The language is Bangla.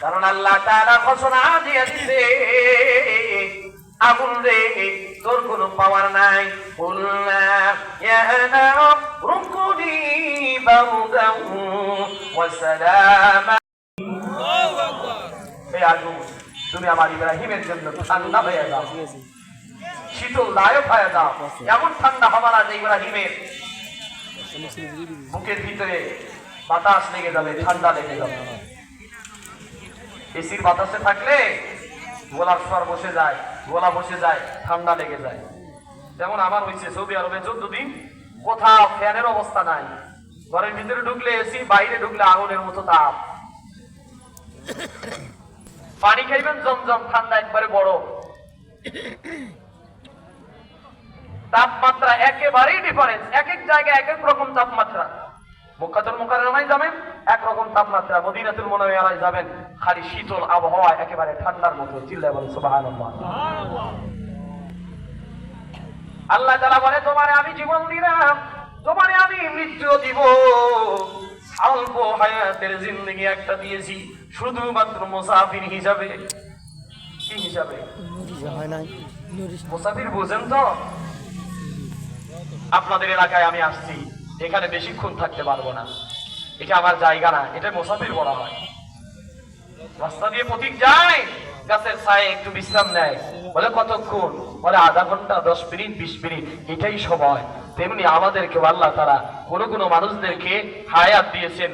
কারণ আল্লাহ তাআলা ঘোষণা দিয়ে দিছে আগুন রে, তোর কোনো পাওয়ার নাই। রুকুনি তুমি আমার ইব্রাহিমের জন্য ঠান্ডা হয়ে যাও। শীতল দায়ক হয়ে যাও। এমন ঠান্ডা হবে না যে ইব্রাহিমের বুকের ভিতরে বাতাস লেগে যাবে, ঠান্ডা লেগে যাবে। এসির বাতাসে থাকলে গোলার স্বর বসে যায়, গোলা বসে যায়, ঠান্ডা লেগে যায়। যেমন আমার হয়েছে সৌদি আরবে চোদ্দ দিন কোথাও ফ্যানের অবস্থা নাই। ঘরের ভিতরে ঢুকলে এসি বাইরে ঢুকলে আগুনের মতো তাপ। পানি খাইবেন, জমজম, ঠান্ডা একবারে বড় তাপমাত্রা একেবারেই ডিফারেন্স এক এক জায়গায় এক এক রকম তাপমাত্রা। মুখাতুল মুকাররমায় যাবেন? একরকম তাপমাত্রা মদিনাতুল মুনাওয়ারায় যাবেন। খালি শীতল আবহাওয়া একেবারে ঠান্ডার মতো, চিল্লায় বলেন, সুবহানাল্লাহ। আল্লাহ তাআলা বলে, তোমারে আমি জীবন দিলাম, তোমারে আমি মৃত্যু দিব। অল্প হায়াতের জিন্দগি একটা দিয়েছি, শুধুমাত্র মুসাফির হিসাবে। কি হিসাবে? মুসাফির বোঝেন তো? আপনাদের এলাকায় আমি আসছি। এখানে বেশিক্ষণ থাকতে পারব না। এটা আমার জায়গা না, এটা মোসাফির বলা হয়। রাস্তা দিয়ে প্রতীক যায়, গাছের ছায় একটু বিশ্রাম নেয়। বলে কতক্ষণ বলে, আধা ঘণ্টা, দশ মিনিট, বিশ মিনিট, এটাই সময়। তেমনি আমাদেরকে আল্লাহ তারা কোনো কোনো মানুষদেরকে হায়াত দিয়েছেন